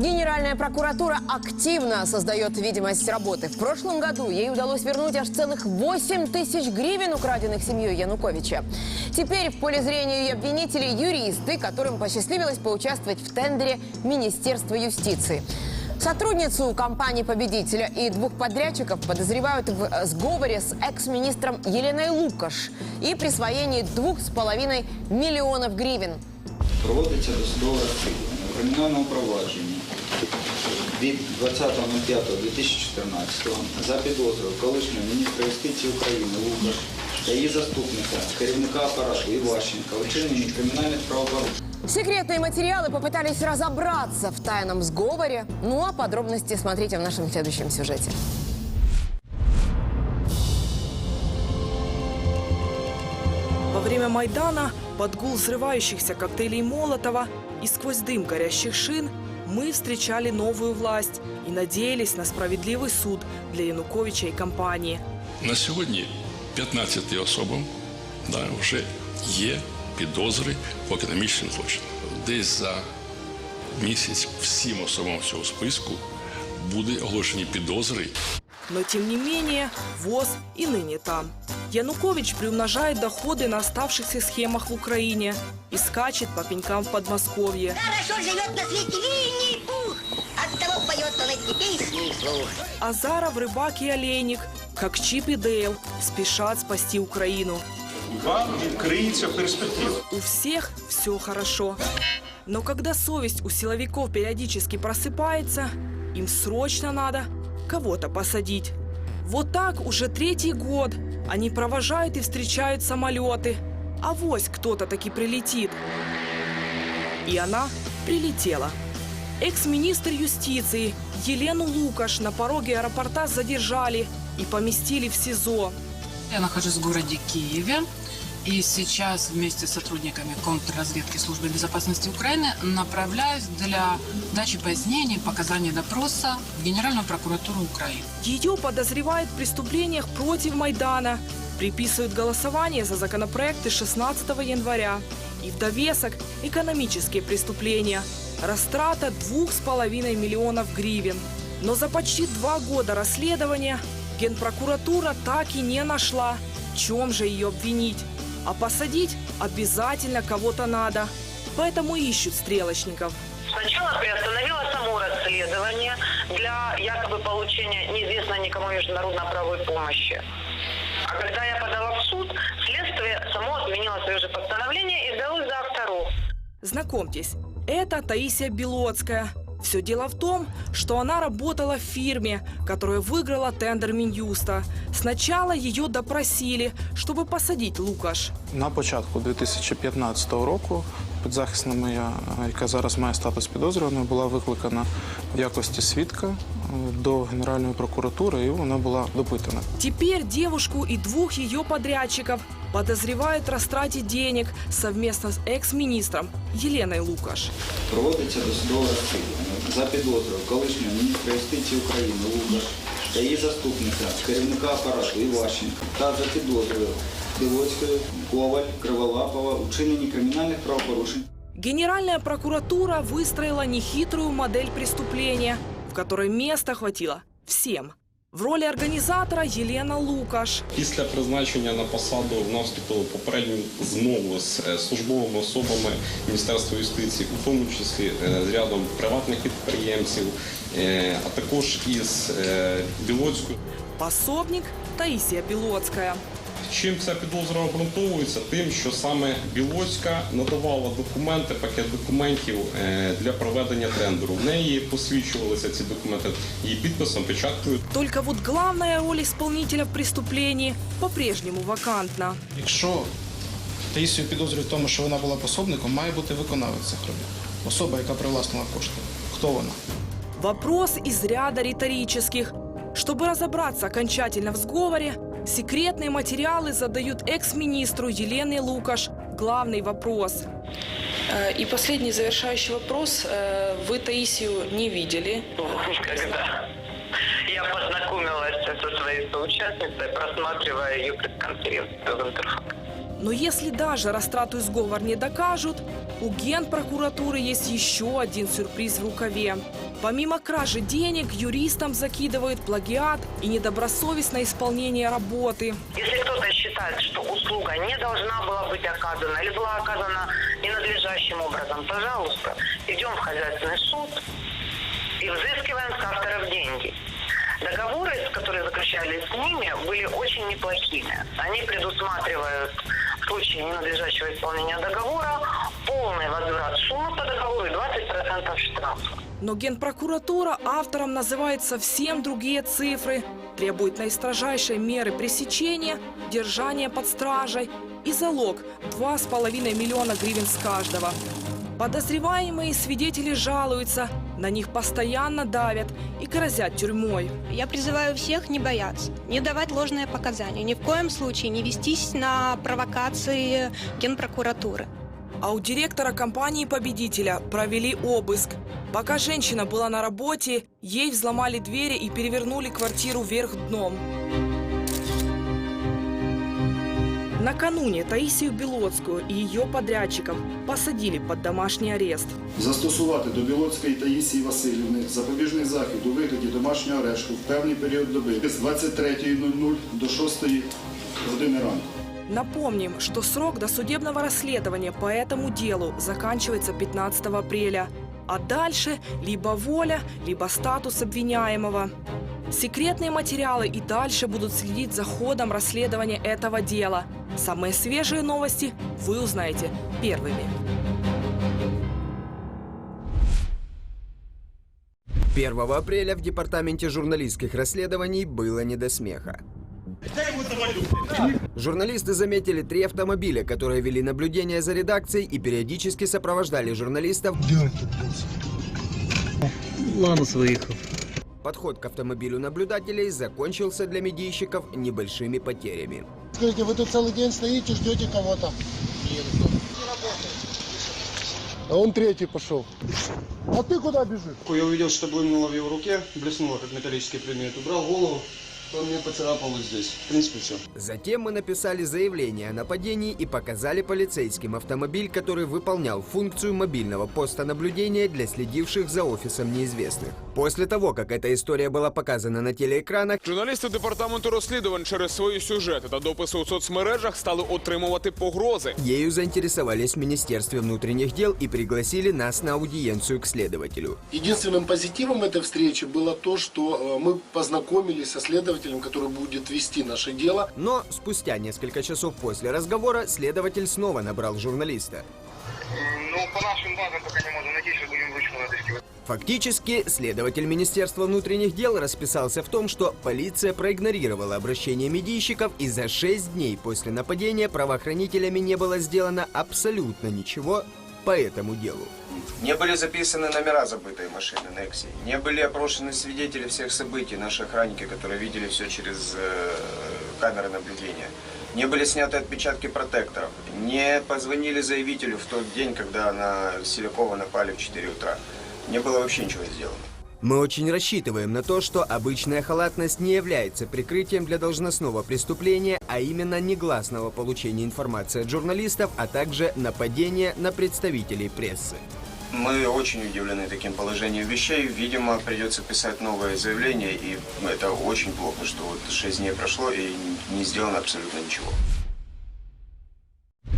Генеральная прокуратура активно создает видимость работы. В прошлом году ей удалось вернуть аж целых 8 тысяч гривен, украденных семьей Януковича. Теперь в поле зрения ее обвинителей юристы, которым посчастливилось поучаствовать в тендере Министерства юстиции. Сотрудницу компании-победителя и двух подрядчиков подозревают в э, сговоре с экс-министром Еленой Лукаш и присвоении двух с половиной миллионов гривен. Проводиться досудове розслідування у кримінальному провадженні від 20.05.2014 за підозрою колишнього міністра юстиції України Лукаш та її заступника, керівника апарату Іващенка, у вчиненні кримінальних правопорушень. Секретные материалы попытались разобраться в тайном сговоре. Ну а подробности смотрите в нашем следующем сюжете. Во время Майдана под гул взрывающихся коктейлей Молотова и сквозь дым горящих шин мы встречали новую власть и надеялись на справедливый суд для Януковича и компании. На сьогодні 15 особам да, вже є підозри по економічним злочинам. Десь за місяць всім особам цього списку буде оголошені підозри. Но тем не менее, ВОЗ и ныне там. Янукович приумножает доходы на оставшихся схемах в Украине и скачет по пенькам в Подмосковье. Хорошо живет на свете Винни-Пух, оттого поет он эти песни вслух. Азаров, Рыбак и Олейник, как Чип и Дейл, спешат спасти Украину. вам відкриється перспектива. У всех все хорошо. Но когда совесть у силовиков периодически просыпается, им срочно надо кого-то посадить. Вот так уже третий год они провожают и встречают самолеты. А вось кто-то таки прилетит. И она прилетела. Экс-министр юстиции Елену Лукаш на пороге аэропорта задержали и поместили в СИЗО. Я нахожусь в городе Киеве. И сейчас вместе с сотрудниками контрразведки Службы безопасности Украины направляюсь для дачи пояснений, показаний допроса в Генеральную прокуратуру Украины. Ее подозревают в преступлениях против Майдана. Приписывают голосование за законопроекты 16 января. И в довесок экономические преступления. Растрата двух с половиной миллионов гривен. Но за почти два года расследования Генпрокуратура так и не нашла, в чем же ее обвинить. А посадить обязательно кого-то надо. Поэтому ищут стрелочников. Сначала приостановила само расследование для якобы получения неизвестной никому международно-правовой помощи. А когда я подала в суд, следствие само отменило свое же постановление и сдалось за авторов. Знакомьтесь, это Таисия Белоцкая. Все дело в том, что она работала в фирме, которая выиграла тендер Минюста. Сначала ее допросили, чтобы посадить Лукаш. На початку 2015 року підзахисна моя, е, яка зараз має статус підозрюваної, була викликана в якості свідка е, до Генеральної прокуратури, і вона була допитана. Теперь девушку и двух ее подрядчиков подозревают в растрате денег совместно с экс-министром Еленой Лукаш. Проводиться досудове розслідування за підозрою колишнього міністра юстиції України Лукаш та її заступника, керівника апарату Іващенка та за підозрою Білоцької, Коваль, Криволапова у вчиненні кримінальних правопорушень. Генеральная прокуратура выстроила нехитрую модель преступления, в которой места хватило всем. В ролі організатора Єлена Лукаш. Після призначення на посаду в нас вступили попередню змову з е, службовими особами Міністерства юстиції, у тому числі е, з рядом приватних підприємців, е, а також із Білоцькою. Пособник Таїсія Белоцкая. Чим ця підозра обґрунтовується? Тим, що саме Білоцька надавала документи, пакет документів е, для проведення тендеру. В неї посвідчувалися ці документи її підписом, печаткою. Только вот главная роль исполнителя в преступлении по-прежнему вакантна. Якщо Таїсію підозрюють в тому, що вона була пособником, має бути виконавець цих робіт. Особа, яка привласнила кошти. Хто вона? Вопрос из ряда риторических. Чтобы разобраться окончательно в сговоре, секретные материалы задают экс-министру Елене Лукаш главный вопрос. Э, И последний завершающий вопрос. Э, Вы Таисию не видели. Когда я познакомилась со своей соучастницей, просматривая ее пресс-конференцию в интерфакс. Но если даже растрату и сговор не докажут, у генпрокуратуры есть еще один сюрприз в рукаве. Помимо кражи денег, юристам закидывают плагиат и недобросовестное исполнение работы. Если кто-то считает, что услуга не должна была быть оказана или была оказана ненадлежащим образом, пожалуйста, идем в хозяйственный суд и взыскиваем с авторов деньги. Договоры, которые заключались с ними, были очень неплохими. Они предусматривают случае ненадлежащего исполнения договора полный возврат суммы по договору и 20% штрафа. Но Генпрокуратура авторам называет совсем другие цифры, требует наистрожайшей меры пресечения, держания под стражей и залог 2,5 миллиона гривен с каждого. Подозреваемые свидетели жалуются, на них постоянно давят и грозят тюрьмой. Я призываю всех не бояться, не давать ложные показания, ни в коем случае не вестись на провокации Генпрокуратуры. А у директора компании-победителя провели обыск. Пока женщина была на работе, ей взломали двери и перевернули квартиру вверх дном. Накануне Таисию Белоцкую и ее подрядчиков посадили под домашний арест. Застосувати до Білоцької Таїсії Васильівни запобіжний захід у вигляді домашнього арешту в певний період доби з 23.00 до 6 години ранку. Напомним, что срок досудебного расследования по этому делу заканчивается 15 апреля. А дальше либо воля, либо статус обвиняемого. Секретные материалы и дальше будут следить за ходом расследования этого дела. Самые свежие новости вы узнаете первыми. 1 апреля в Департаменте журналистских расследований было не до смеха. Журналисты заметили три автомобиля, которые вели наблюдение за редакцией и периодически сопровождали журналистов. Ланус выехал. Подход к автомобилю наблюдателей закончился для медийщиков небольшими потерями. Скажите, вы тут целый день стоите, ждете кого-то? А он третий пошел. А ты куда бежишь? Я увидел, что блымнуло в его руке, блеснуло, как металлический предмет. Убрал голову, он мне поцарапал вот здесь. В принципе, все. Затем мы написали заявление о нападении и показали полицейским автомобиль, который выполнял функцию мобильного поста наблюдения для следивших за офисом неизвестных. После того, как эта история была показана на телеекранах, Журналісти департаменту розслідувань через свої сюжети та дописи у соцмережах стали отримувати погрози. ею заинтересовались в Министерстве внутренних дел и пригласили нас на аудиенцию к следователю. Единственным позитивом этой встречи было то, что э, мы познакомились со следователем, который будет вести наше дело. Но спустя несколько часов после разговора следователь снова набрал журналиста. Ну, по нашим базам пока не можем найти, сейчас будем вручную отыскивать. Фактически, следователь Министерства внутренних дел расписался в том, что полиция проигнорировала обращение медийщиков, и за шесть дней после нападения правоохранителями не было сделано абсолютно ничего по этому делу. Не были записаны номера забытой машины Некси. Не были опрошены свидетели всех событий, наши охранники, которые видели все через э, камеры наблюдения. Не были сняты отпечатки протекторов. Не позвонили заявителю в тот день, когда на Селякова напали в 4 утра. Не было вообще ничего сделано. Мы очень рассчитываем на то, что обычная халатность не является прикрытием для должностного преступления, а именно негласного получения информации от журналистов, а также нападения на представителей прессы. Мы очень удивлены таким положением вещей. Видимо, придется писать новое заявление, и это очень плохо, что вот 6 дней прошло и не сделано абсолютно ничего.